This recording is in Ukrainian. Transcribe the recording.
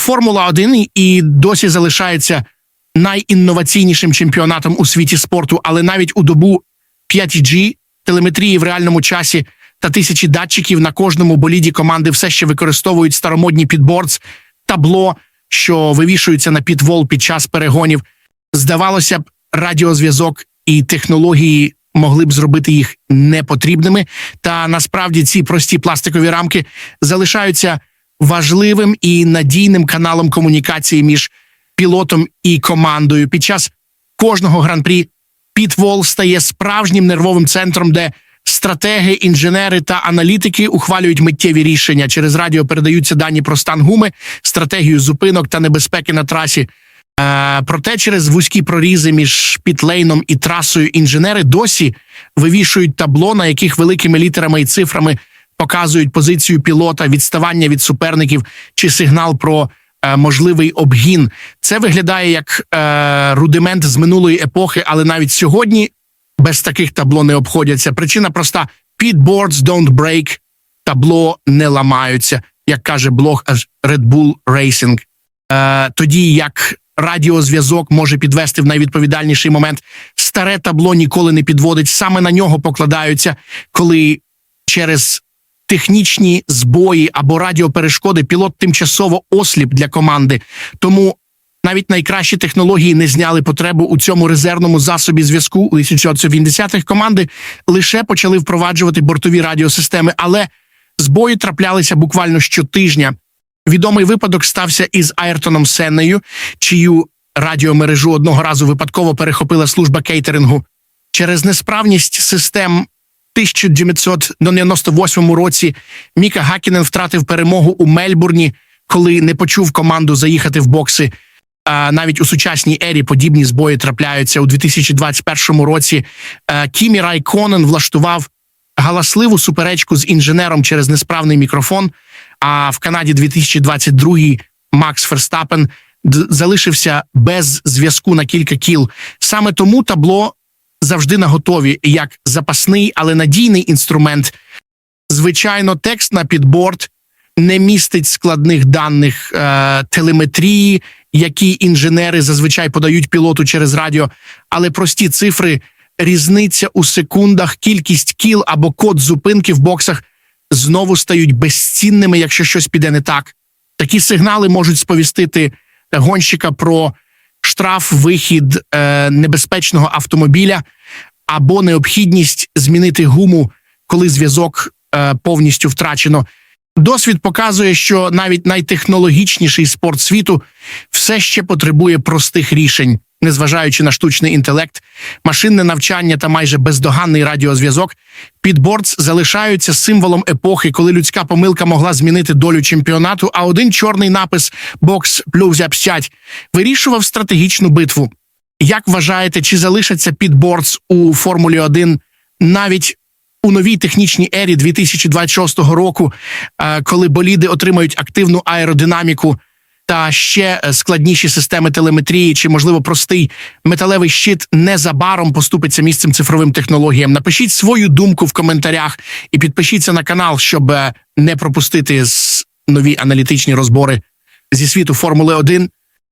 Формула 1 і досі залишається найінноваційнішим чемпіонатом у світі спорту, але навіть у добу 5G, телеметрії в реальному часі та тисячі датчиків на кожному боліді команди все ще використовують старомодні підбордс, табло, що вивішуються на підвол під час перегонів. Здавалося б, радіозв'язок і технології могли б зробити їх непотрібними. Та насправді ці прості пластикові рамки залишаються важливим і надійним каналом комунікації між пілотом і командою. Під час кожного гран-прі Пітвол стає справжнім нервовим центром, де стратеги, інженери та аналітики ухвалюють миттєві рішення. Через радіо передаються дані про стан гуми, стратегію зупинок та небезпеки на трасі. Е, проте через вузькі прорізи між пітлейном і трасою інженери досі вивішують табло, на яких великими літерами і цифрами показують позицію пілота, відставання від суперників чи сигнал про е, можливий обгін. Це виглядає як е, рудимент з минулої епохи, але навіть сьогодні без таких табло не обходяться. Причина проста: Pitboards don't break, табло не ламаються, як каже блог Red Bull Racing. Е, тоді як радіозв'язок може підвести в найвідповідальніший момент, старе табло ніколи не підводить. Саме на нього покладаються, коли через технічні збої або радіоперешкоди пілот тимчасово осліп для команди. Тому навіть найкращі технології не зняли потребу у цьому резервному засобі зв'язку. У 1980-х команди лише почали впроваджувати бортові радіосистеми, але збої траплялися буквально щотижня. Відомий випадок стався із Айртоном Сеннею, чию радіомережу одного разу випадково перехопила служба кейтерингу. Через несправність систем 1998 році Міка Гакінен втратив перемогу у Мельбурні, коли не почув команду заїхати в бокси. А навіть у сучасній ері подібні збої трапляються у 2021 році. е, Кімі Райконен влаштував галасливу суперечку з інженером через несправний мікрофон. А в Канаді 2022 Макс Ферстапен залишився без зв'язку на кілька кіл. Саме тому табло завжди наготові як запасний, але надійний інструмент. Звичайно, текст на підборд не містить складних даних е, телеметрії, які інженери зазвичай подають пілоту через радіо, але прості цифри, різниця у секундах, кількість кіл або код зупинки в боксах знову стають безцінними, якщо щось піде не так. Такі сигнали можуть сповістити гонщика про штраф, вихід е, небезпечного автомобіля або необхідність змінити гуму, коли зв'язок е, повністю втрачено. Досвід показує, що навіть найтехнологічніший спорт світу все ще потребує простих рішень, незважаючи на штучний інтелект, машинне навчання та майже бездоганний радіозв'язок. Підбордс залишаються символом епохи, коли людська помилка могла змінити долю чемпіонату, а один чорний напис «Бокс плюс 5» вирішував стратегічну битву. Як вважаєте, чи залишаться підбордс у Формулі 1 навіть у новій технічній ері 2026 року, е, коли боліди отримають активну аеродинаміку та ще е, складніші системи телеметрії, чи можливо простий металевий щит незабаром поступиться місцем цифровим технологіям? Напишіть свою думку в коментарях і підпишіться на канал, щоб е, не пропустити нові аналітичні розбори зі світу Формули 1.